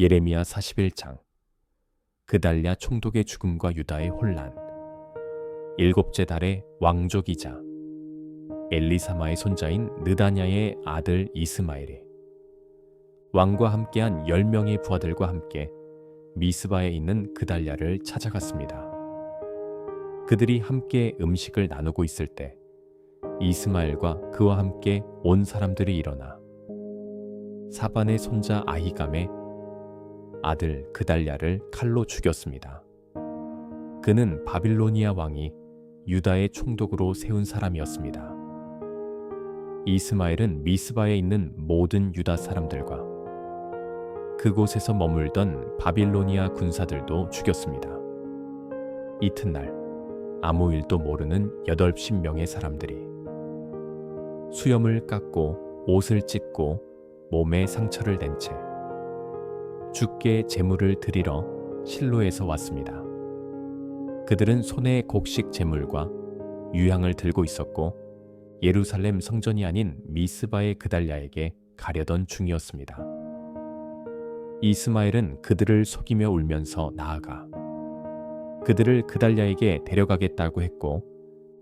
예레미야 41장 그달랴 총독의 죽음과 유다의 혼란 일곱째 달에 왕족이자 엘리사마의 손자인 느다냐의 아들 이스마엘이 왕과 함께한 열 명의 부하들과 함께 미스바에 있는 그달랴를 찾아갔습니다. 그들이 함께 음식을 나누고 있을 때 이스마엘과 그와 함께 온 사람들이 일어나 사반의 손자 아히감의 아들 그달랴를 칼로 죽였습니다. 그는 바빌로니아 왕이 유다의 총독으로 세운 사람이었습니다. 이스마엘은 미스바에 있는 모든 유다 사람들과 그곳에서 머물던 바빌로니아 군사들도 죽였습니다. 이튿날 아무 일도 모르는 여덟십 명의 사람들이 수염을 깎고 옷을 찢고 몸에 상처를 낸 채 주께 제물을 드리러 실로에서 왔습니다. 그들은 손에 곡식 제물과 유향을 들고 있었고 예루살렘 성전이 아닌 미스바의 그달랴에게 가려던 중이었습니다. 이스마엘은 그들을 속이며 울면서 나아가 그들을 그달랴에게 데려가겠다고 했고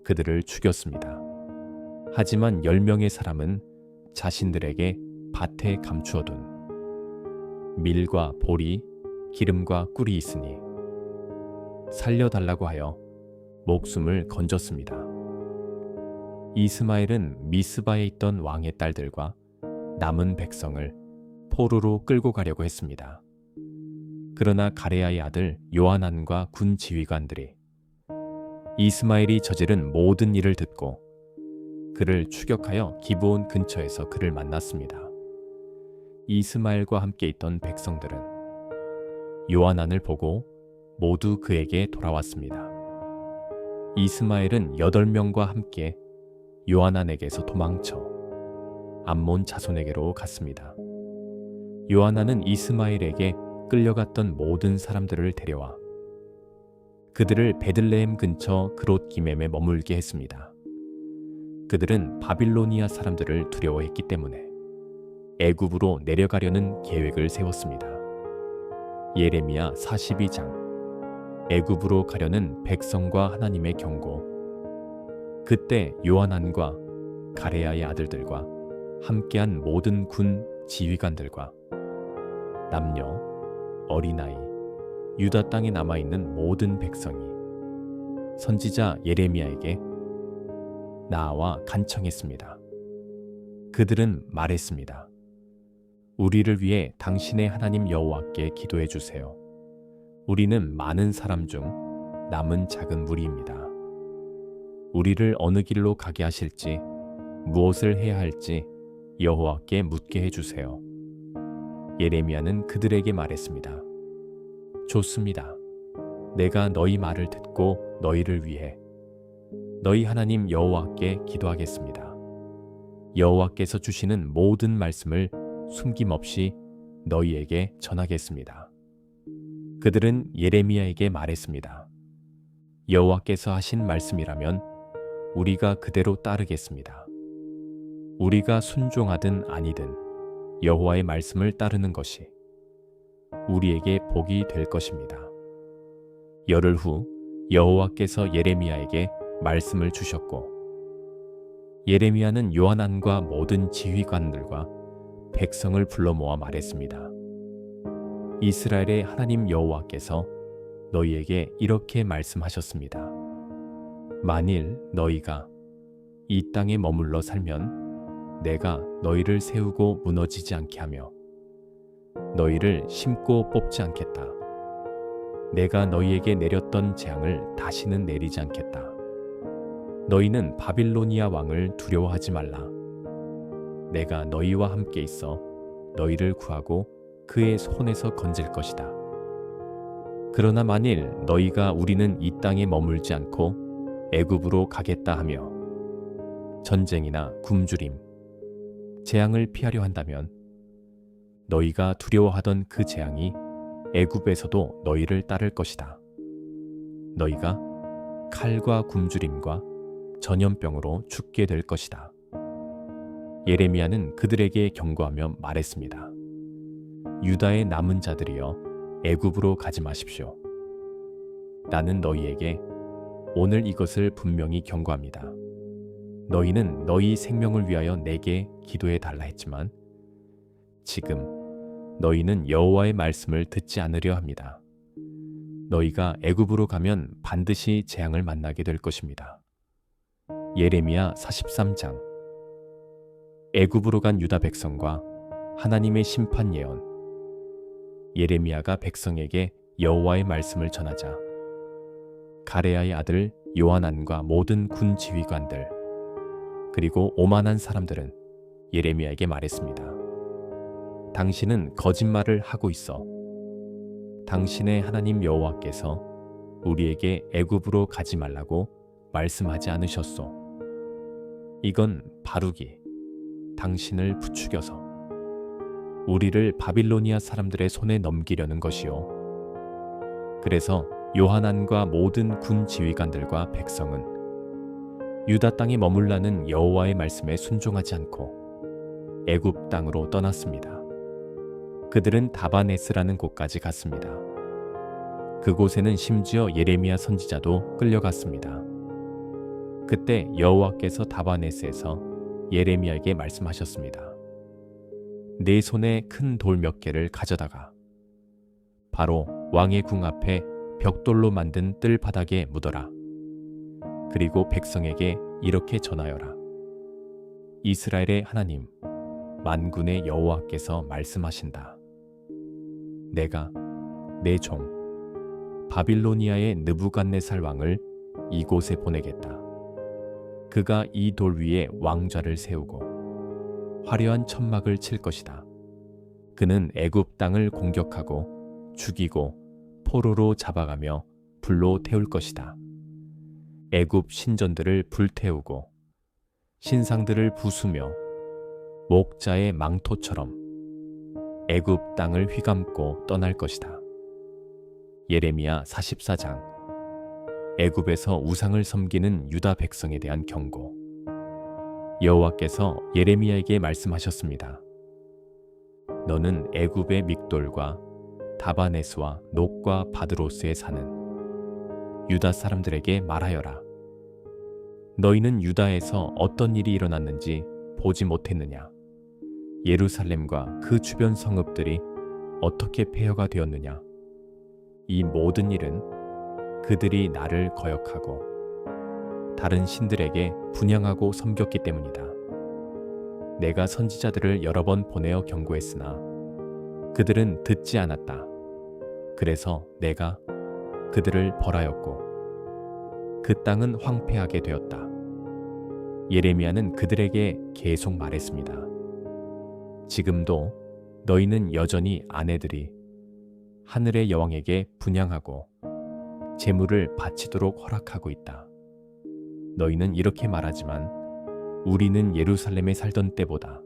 그들을 죽였습니다. 하지만 열 명의 사람은 자신들에게 밭에 감추어둔 밀과 보리, 기름과 꿀이 있으니 살려달라고 하여 목숨을 건졌습니다. 이스마엘은 미스바에 있던 왕의 딸들과 남은 백성을 포로로 끌고 가려고 했습니다. 그러나 가레아의 아들 요하난과 군 지휘관들이 이스마엘이 저지른 모든 일을 듣고 그를 추격하여 기브온 근처에서 그를 만났습니다. 이스마엘과 함께 있던 백성들은 요한안을 보고 모두 그에게 돌아왔습니다. 이스마엘은 여덟 명과 함께 요한안에게서 도망쳐 암몬 자손에게로 갔습니다. 요한안은 이스마엘에게 끌려갔던 모든 사람들을 데려와 그들을 베들레헴 근처 그롯 기멤에 머물게 했습니다. 그들은 바빌로니아 사람들을 두려워했기 때문에 애굽으로 내려가려는 계획을 세웠습니다. 예레미야 42장 애굽으로 가려는 백성과 하나님의 경고 그때 요한안과 가레야의 아들들과 함께한 모든 군 지휘관들과 남녀 어린아이 유다 땅에 남아 있는 모든 백성이 선지자 예레미야에게 나와 간청했습니다. 그들은 말했습니다. 우리를 위해 당신의 하나님 여호와께 기도해 주세요. 우리는 많은 사람 중 남은 작은 무리입니다. 우리를 어느 길로 가게 하실지 무엇을 해야 할지 여호와께 묻게 해 주세요. 예레미야는 그들에게 말했습니다. 좋습니다. 내가 너희 말을 듣고 너희를 위해 너희 하나님 여호와께 기도하겠습니다. 여호와께서 주시는 모든 말씀을 숨김없이 너희에게 전하겠습니다. 그들은 예레미야에게 말했습니다. 여호와께서 하신 말씀이라면 우리가 그대로 따르겠습니다. 우리가 순종하든 아니든 여호와의 말씀을 따르는 것이 우리에게 복이 될 것입니다. 열흘 후 여호와께서 예레미야에게 말씀을 주셨고 예레미야는 요한안과 모든 지휘관들과 백성을 불러 모아 말했습니다. 이스라엘의 하나님 여호와께서 너희에게 이렇게 말씀하셨습니다. 만일 너희가 이 땅에 머물러 살면 내가 너희를 세우고 무너지지 않게 하며 너희를 심고 뽑지 않겠다. 내가 너희에게 내렸던 재앙을 다시는 내리지 않겠다. 너희는 바빌로니아 왕을 두려워하지 말라. 내가 너희와 함께 있어 너희를 구하고 그의 손에서 건질 것이다. 그러나 만일 너희가 우리는 이 땅에 머물지 않고 애굽으로 가겠다 하며 전쟁이나 굶주림, 재앙을 피하려 한다면 너희가 두려워하던 그 재앙이 애굽에서도 너희를 따를 것이다. 너희가 칼과 굶주림과 전염병으로 죽게 될 것이다. 예레미야는 그들에게 경고하며 말했습니다. 유다의 남은 자들이여 애굽으로 가지 마십시오. 나는 너희에게 오늘 이것을 분명히 경고합니다. 너희는 너희 생명을 위하여 내게 기도해 달라 했지만 지금 너희는 여호와의 말씀을 듣지 않으려 합니다. 너희가 애굽으로 가면 반드시 재앙을 만나게 될 것입니다. 예레미야 43장 애굽으로 간 유다 백성과 하나님의 심판 예언 예레미야가 백성에게 여호와의 말씀을 전하자 가레야의 아들 요하난과 모든 군 지휘관들 그리고 오만한 사람들은 예레미야에게 말했습니다. 당신은 거짓말을 하고 있어. 당신의 하나님 여호와께서 우리에게 애굽으로 가지 말라고 말씀하지 않으셨소. 이건 바룩이 당신을 부추겨서 우리를 바빌로니아 사람들의 손에 넘기려는 것이요. 그래서 요하난과 모든 군 지휘관들과 백성은 유다 땅에 머물라는 여호와의 말씀에 순종하지 않고 애굽 땅으로 떠났습니다. 그들은 다바네스라는 곳까지 갔습니다. 그곳에는 심지어 예레미야 선지자도 끌려갔습니다. 그때 여호와께서 다바네스에서 예레미야에게 말씀하셨습니다. 내 손에 큰 돌 몇 개를 가져다가 바로 왕의 궁 앞에 벽돌로 만든 뜰 바닥에 묻어라. 그리고 백성에게 이렇게 전하여라. 이스라엘의 하나님, 만군의 여호와께서 말씀하신다. 내가 내 종 바빌로니아의 느부갓네살 왕을 이곳에 보내겠다. 그가 이 돌 위에 왕좌를 세우고 화려한 천막을 칠 것이다. 그는 애굽 땅을 공격하고 죽이고 포로로 잡아가며 불로 태울 것이다. 애굽 신전들을 불태우고 신상들을 부수며 목자의 망토처럼 애굽 땅을 휘감고 떠날 것이다. 예레미야 44장 애굽에서 우상을 섬기는 유다 백성에 대한 경고. 여호와께서 예레미야에게 말씀하셨습니다. 너는 애굽의 믹돌과 다바네스와 녹과 바드로스에 사는 유다 사람들에게 말하여라. 너희는 유다에서 어떤 일이 일어났는지 보지 못했느냐? 예루살렘과 그 주변 성읍들이 어떻게 폐허가 되었느냐? 이 모든 일은 그들이 나를 거역하고 다른 신들에게 분양하고 섬겼기 때문이다. 내가 선지자들을 여러 번 보내어 경고했으나 그들은 듣지 않았다. 그래서 내가 그들을 벌하였고 그 땅은 황폐하게 되었다. 예레미야는 그들에게 계속 말했습니다. 지금도 너희는 여전히 아내들이 하늘의 여왕에게 분양하고 재물을 바치도록 허락하고 있다. 너희는 이렇게 말하지만 우리는 예루살렘에 살던 때보다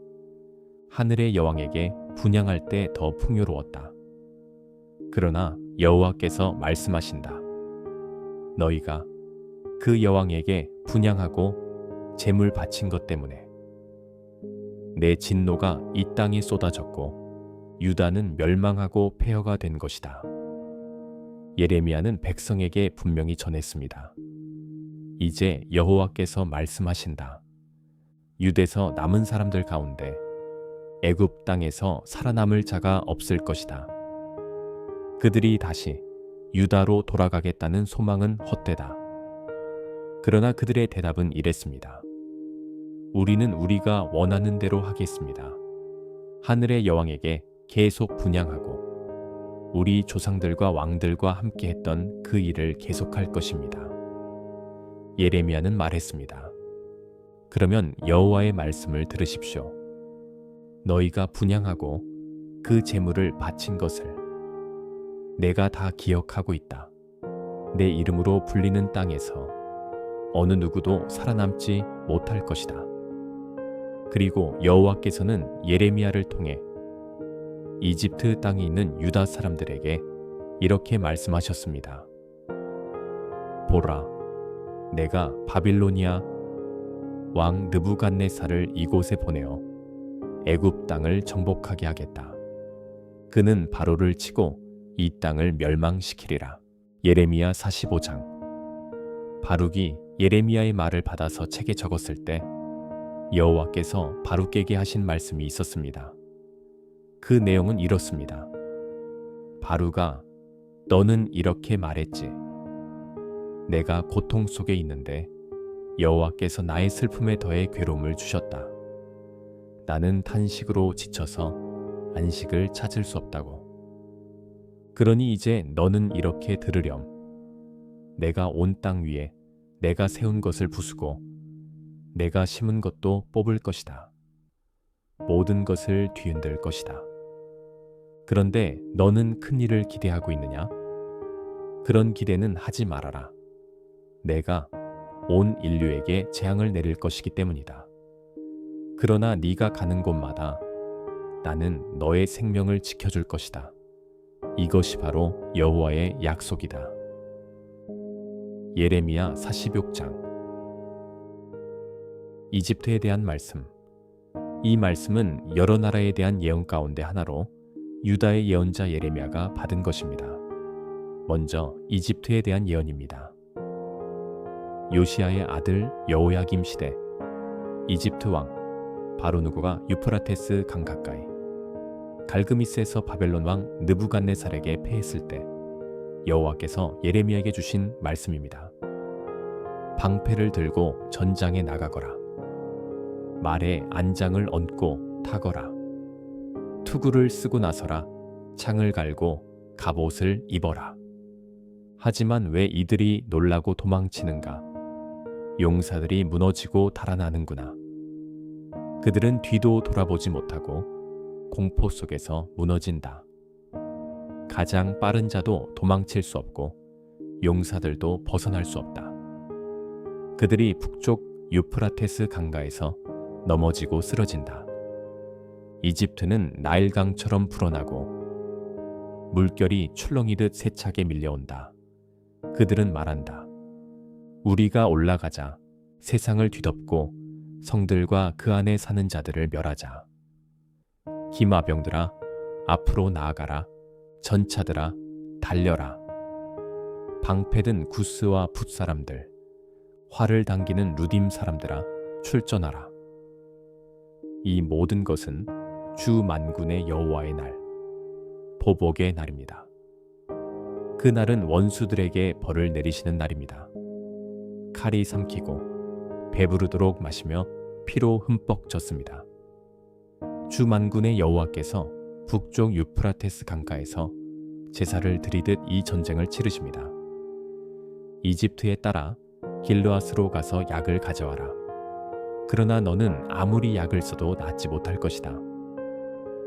하늘의 여왕에게 분양할 때 더 풍요로웠다. 그러나 여호와께서 말씀하신다. 너희가 그 여왕에게 분양하고 재물 바친 것 때문에 내 진노가 이 땅에 쏟아졌고 유다는 멸망하고 폐허가 된 것이다. 예레미야는 백성에게 분명히 전했습니다. 이제 여호와께서 말씀하신다. 유대서 남은 사람들 가운데 애굽 땅에서 살아남을 자가 없을 것이다. 그들이 다시 유다로 돌아가겠다는 소망은 헛되다. 그러나 그들의 대답은 이랬습니다. 우리는 우리가 원하는 대로 하겠습니다. 하늘의 여왕에게 계속 분양하고 우리 조상들과 왕들과 함께 했던 그 일을 계속할 것입니다. 예레미야는 말했습니다. 그러면 여호와의 말씀을 들으십시오. 너희가 분양하고 그 재물을 바친 것을 내가 다 기억하고 있다. 내 이름으로 불리는 땅에서 어느 누구도 살아남지 못할 것이다. 그리고 여호와께서는 예레미야를 통해 이집트 땅에 있는 유다 사람들에게 이렇게 말씀하셨습니다. 보라, 내가 바빌로니아 왕 느부갓네살을 이곳에 보내어 애굽 땅을 정복하게 하겠다. 그는 바로를 치고 이 땅을 멸망시키리라. 예레미야 45장. 바룩이 예레미야의 말을 받아서 책에 적었을 때 여호와께서 바룩에게 하신 말씀이 있었습니다. 그 내용은 이렇습니다. 바루가 너는 이렇게 말했지. 내가 고통 속에 있는데 여호와께서 나의 슬픔에 더해 괴로움을 주셨다. 나는 탄식으로 지쳐서 안식을 찾을 수 없다고. 그러니 이제 너는 이렇게 들으렴. 내가 온 땅 위에 내가 세운 것을 부수고 내가 심은 것도 뽑을 것이다. 모든 것을 뒤흔들 것이다. 그런데 너는 큰 일을 기대하고 있느냐? 그런 기대는 하지 말아라. 내가 온 인류에게 재앙을 내릴 것이기 때문이다. 그러나 네가 가는 곳마다 나는 너의 생명을 지켜줄 것이다. 이것이 바로 여호와의 약속이다. 예레미야 46장 이집트에 대한 말씀 이 말씀은 여러 나라에 대한 예언 가운데 하나로 유다의 예언자 예레미야가 받은 것입니다. 먼저 이집트에 대한 예언입니다. 요시아의 아들 여호야김 시대 이집트 왕 바로누고가 유프라테스 강 가까이 갈그미스에서 바벨론 왕 느부갓네살에게 패했을 때 여호와께서 예레미야에게 주신 말씀입니다. 방패를 들고 전장에 나가거라. 말에 안장을 얹고 타거라. 투구를 쓰고 나서라. 창을 갈고 갑옷을 입어라. 하지만 왜 이들이 놀라고 도망치는가? 용사들이 무너지고 달아나는구나. 그들은 뒤도 돌아보지 못하고 공포 속에서 무너진다. 가장 빠른 자도 도망칠 수 없고 용사들도 벗어날 수 없다. 그들이 북쪽 유프라테스 강가에서 넘어지고 쓰러진다. 이집트는 나일강처럼 불어나고 물결이 출렁이듯 세차게 밀려온다. 그들은 말한다. 우리가 올라가자 세상을 뒤덮고 성들과 그 안에 사는 자들을 멸하자. 기마병들아 앞으로 나아가라. 전차들아 달려라. 방패든 구스와 붓 사람들, 활을 당기는 루딤 사람들아 출전하라. 이 모든 것은 주 만군의 여호와의 날, 보복의 날입니다. 그 날은 원수들에게 벌을 내리시는 날입니다. 칼이 삼키고 배부르도록 마시며 피로 흠뻑 졌습니다. 주 만군의 여호와께서 북쪽 유프라테스 강가에서 제사를 드리듯 이 전쟁을 치르십니다. 이집트에 따라 길르앗으로 가서 약을 가져와라. 그러나 너는 아무리 약을 써도 낫지 못할 것이다.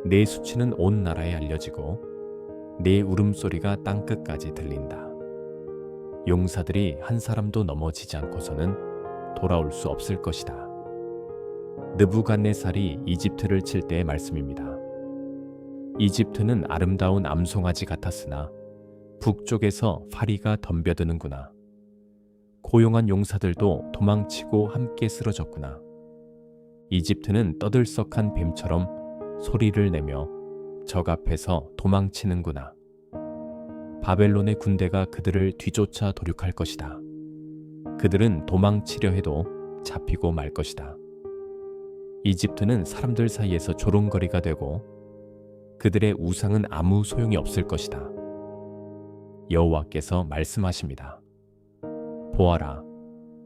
내 수치는 온 나라에 알려지고 내 울음소리가 땅끝까지 들린다. 용사들이 한 사람도 넘어지지 않고서는 돌아올 수 없을 것이다. 느부갓네살이 이집트를 칠 때의 말씀입니다. 이집트는 아름다운 암송아지 같았으나 북쪽에서 파리가 덤벼드는구나. 고용한 용사들도 도망치고 함께 쓰러졌구나. 이집트는 떠들썩한 뱀처럼 소리를 내며 적 앞에서 도망치는구나. 바벨론의 군대가 그들을 뒤쫓아 도륙할 것이다. 그들은 도망치려 해도 잡히고 말 것이다. 이집트는 사람들 사이에서 조롱거리가 되고 그들의 우상은 아무 소용이 없을 것이다. 여호와께서 말씀하십니다. 보아라,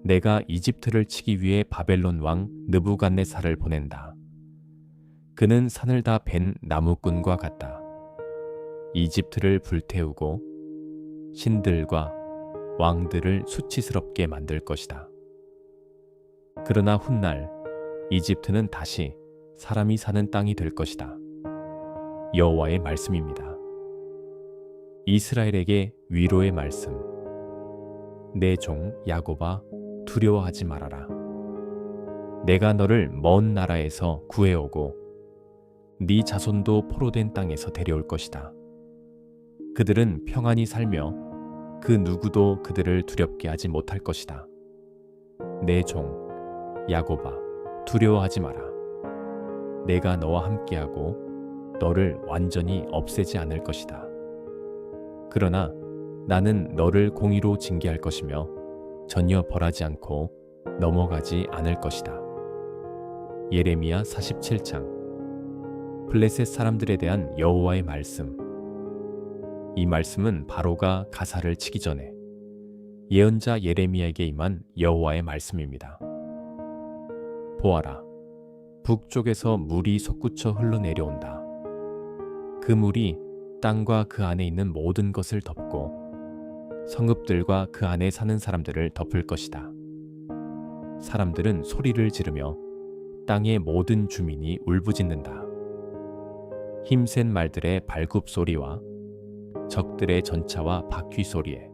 내가 이집트를 치기 위해 바벨론 왕 느부갓네살을 보낸다. 그는 산을 다 벤 나무꾼과 같다. 이집트를 불태우고 신들과 왕들을 수치스럽게 만들 것이다. 그러나 훗날 이집트는 다시 사람이 사는 땅이 될 것이다. 여호와의 말씀입니다. 이스라엘에게 위로의 말씀. 내 종 야고바 두려워하지 말아라. 내가 너를 먼 나라에서 구해오고 네 자손도 포로된 땅에서 데려올 것이다. 그들은 평안히 살며 그 누구도 그들을 두렵게 하지 못할 것이다. 내 종 야고바 두려워하지 마라. 내가 너와 함께하고 너를 완전히 없애지 않을 것이다. 그러나 나는 너를 공의로 징계할 것이며 전혀 벌하지 않고 넘어가지 않을 것이다. 예레미야 47장 블레셋 사람들에 대한 여호와의 말씀 이 말씀은 바로가 가사를 치기 전에 예언자 예레미야에게 임한 여호와의 말씀입니다. 보아라 북쪽에서 물이 솟구쳐 흘러내려온다. 그 물이 땅과 그 안에 있는 모든 것을 덮고 성읍들과 그 안에 사는 사람들을 덮을 것이다. 사람들은 소리를 지르며 땅의 모든 주민이 울부짖는다. 힘센 말들의 발굽 소리와 적들의 전차와 바퀴 소리에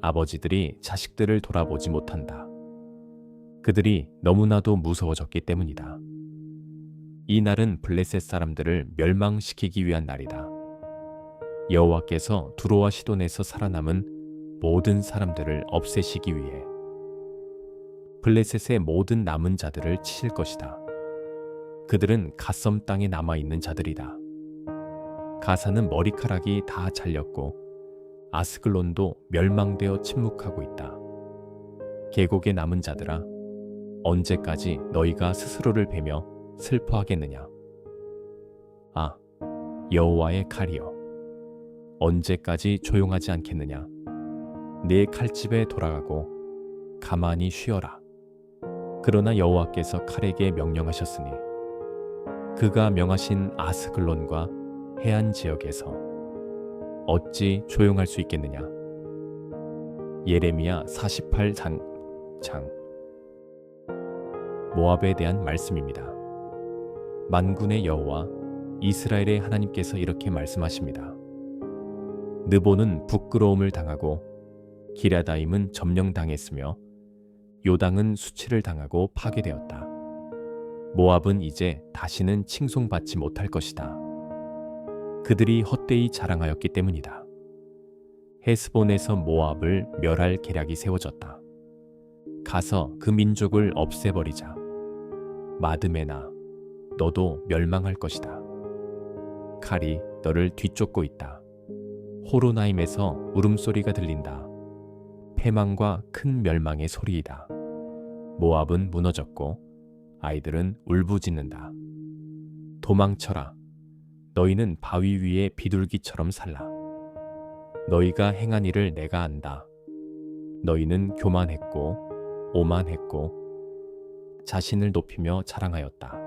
아버지들이 자식들을 돌아보지 못한다. 그들이 너무나도 무서워졌기 때문이다. 이 날은 블레셋 사람들을 멸망시키기 위한 날이다. 여호와께서 두로와 시돈에서 살아남은 모든 사람들을 없애시기 위해 블레셋의 모든 남은 자들을 치실 것이다. 그들은 갓섬 땅에 남아 있는 자들이다. 가사는 머리카락이 다 잘렸고 아스글론도 멸망되어 침묵하고 있다. 계곡에 남은 자들아, 언제까지 너희가 스스로를 베며 슬퍼하겠느냐? 아, 여호와의 칼이여, 언제까지 조용하지 않겠느냐? 네 칼집에 돌아가고 가만히 쉬어라. 그러나 여호와께서 칼에게 명령하셨으니 그가 명하신 아스글론과 해안 지역에서 어찌 조용할 수 있겠느냐? 예레미야 48장 장 모압에 대한 말씀입니다. 만군의 여호와 이스라엘의 하나님께서 이렇게 말씀하십니다. 느보는 부끄러움을 당하고 기라다임은 점령당했으며 요당은 수치를 당하고 파괴되었다. 모압은 이제 다시는 칭송받지 못할 것이다. 그들이 헛되이 자랑하였기 때문이다. 헤스본에서 모압을 멸할 계략이 세워졌다. 가서 그 민족을 없애버리자. 마드메나, 너도 멸망할 것이다. 칼이 너를 뒤쫓고 있다. 호로나임에서 울음소리가 들린다. 패망과 큰 멸망의 소리이다. 모압은 무너졌고 아이들은 울부짖는다. 도망쳐라. 너희는 바위 위에 비둘기처럼 살라. 너희가 행한 일을 내가 안다. 너희는 교만했고 오만했고 자신을 높이며 자랑하였다.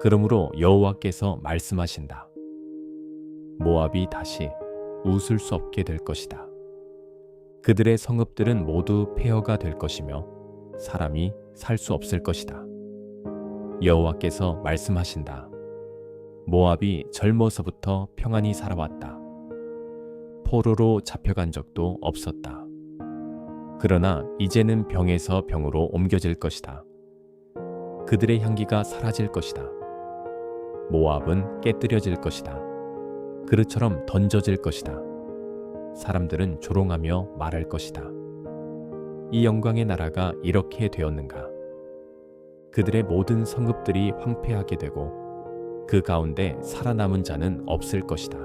그러므로 여호와께서 말씀하신다. 모압이 다시 웃을 수 없게 될 것이다. 그들의 성읍들은 모두 폐허가 될 것이며 사람이 살 수 없을 것이다. 여호와께서 말씀하신다. 모압이 젊어서부터 평안히 살아왔다. 포로로 잡혀간 적도 없었다. 그러나 이제는 병에서 병으로 옮겨질 것이다. 그들의 향기가 사라질 것이다. 모압은 깨뜨려질 것이다. 그릇처럼 던져질 것이다. 사람들은 조롱하며 말할 것이다. 이 영광의 나라가 이렇게 되었는가? 그들의 모든 성읍들이 황폐하게 되고 그 가운데 살아남은 자는 없을 것이다.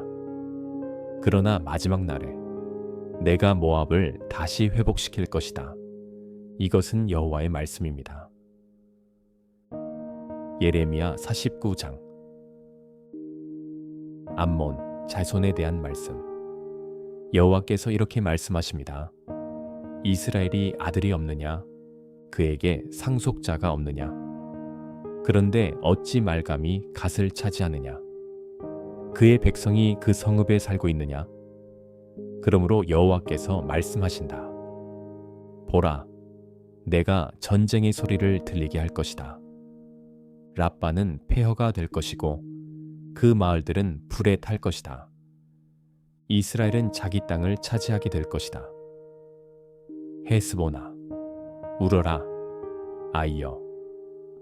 그러나 마지막 날에 내가 모압을 다시 회복시킬 것이다. 이것은 여호와의 말씀입니다. 예레미야 49장 암몬 자손에 대한 말씀 여호와께서 이렇게 말씀하십니다. 이스라엘이 아들이 없느냐 그에게 상속자가 없느냐 그런데 어찌 말감이 갓을 차지하느냐? 그의 백성이 그 성읍에 살고 있느냐? 그러므로 여호와께서 말씀하신다. 보라, 내가 전쟁의 소리를 들리게 할 것이다. 라빠는 폐허가 될 것이고 그 마을들은 불에 탈 것이다. 이스라엘은 자기 땅을 차지하게 될 것이다. 헤스보나, 울어라, 아이여.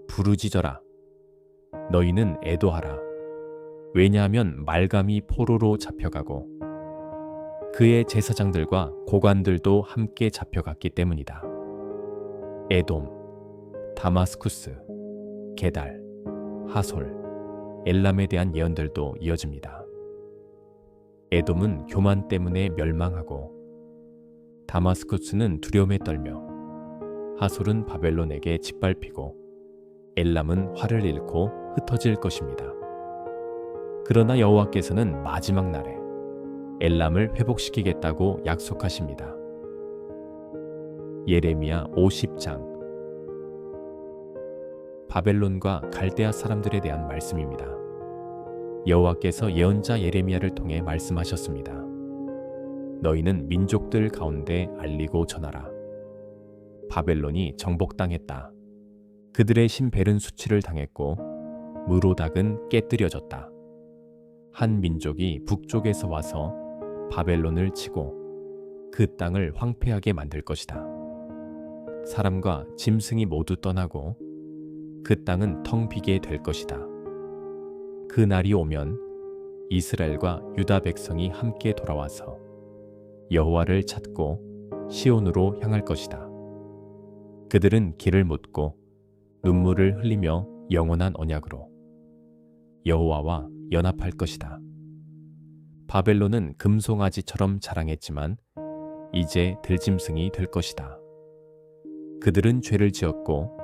부르짖어라. 너희는 애도하라. 왜냐하면 말감이 포로로 잡혀가고 그의 제사장들과 고관들도 함께 잡혀갔기 때문이다. 에돔, 다마스쿠스, 게달, 하솔, 엘람에 대한 예언들도 이어집니다. 에돔은 교만 때문에 멸망하고 다마스쿠스는 두려움에 떨며 하솔은 바벨론에게 짓밟히고 엘람은 활을 잃고 흩어질 것입니다. 그러나 여호와께서는 마지막 날에 엘람을 회복시키겠다고 약속하십니다. 예레미야 50장 바벨론과 갈대아 사람들에 대한 말씀입니다. 여호와께서 예언자 예레미야를 통해 말씀하셨습니다. 너희는 민족들 가운데 알리고 전하라. 바벨론이 정복당했다. 그들의 신벨은 수치를 당했고 무로닥은 깨뜨려졌다. 한 민족이 북쪽에서 와서 바벨론을 치고 그 땅을 황폐하게 만들 것이다. 사람과 짐승이 모두 떠나고 그 땅은 텅 비게 될 것이다. 그 날이 오면 이스라엘과 유다 백성이 함께 돌아와서 여호와를 찾고 시온으로 향할 것이다. 그들은 길을 묻고 눈물을 흘리며 영원한 언약으로 여호와와 연합할 것이다. 바벨론은 금송아지처럼 자랑했지만 이제 들짐승이 될 것이다. 그들은 죄를 지었고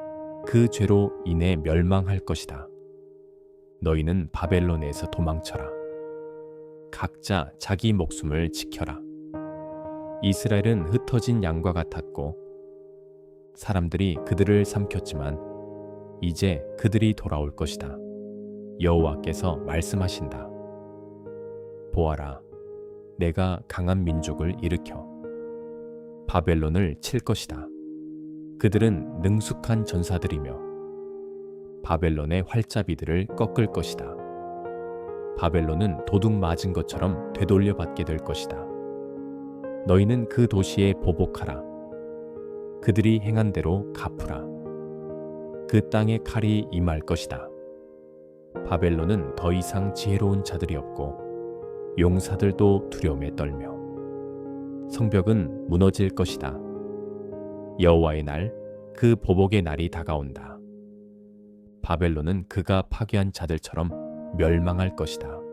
그 죄로 인해 멸망할 것이다. 너희는 바벨론에서 도망쳐라. 각자 자기 목숨을 지켜라. 이스라엘은 흩어진 양과 같았고 사람들이 그들을 삼켰지만 이제 그들이 돌아올 것이다. 여호와께서 말씀하신다. 보아라, 내가 강한 민족을 일으켜 바벨론을 칠 것이다. 그들은 능숙한 전사들이며 바벨론의 활자비들을 꺾을 것이다. 바벨론은 도둑 맞은 것처럼 되돌려 받게 될 것이다. 너희는 그 도시에 보복하라. 그들이 행한 대로 갚으라. 그 땅에 칼이 임할 것이다. 바벨론은 더 이상 지혜로운 자들이 없고 용사들도 두려움에 떨며 성벽은 무너질 것이다. 여호와의 날, 그 보복의 날이 다가온다. 바벨론은 그가 파괴한 자들처럼 멸망할 것이다.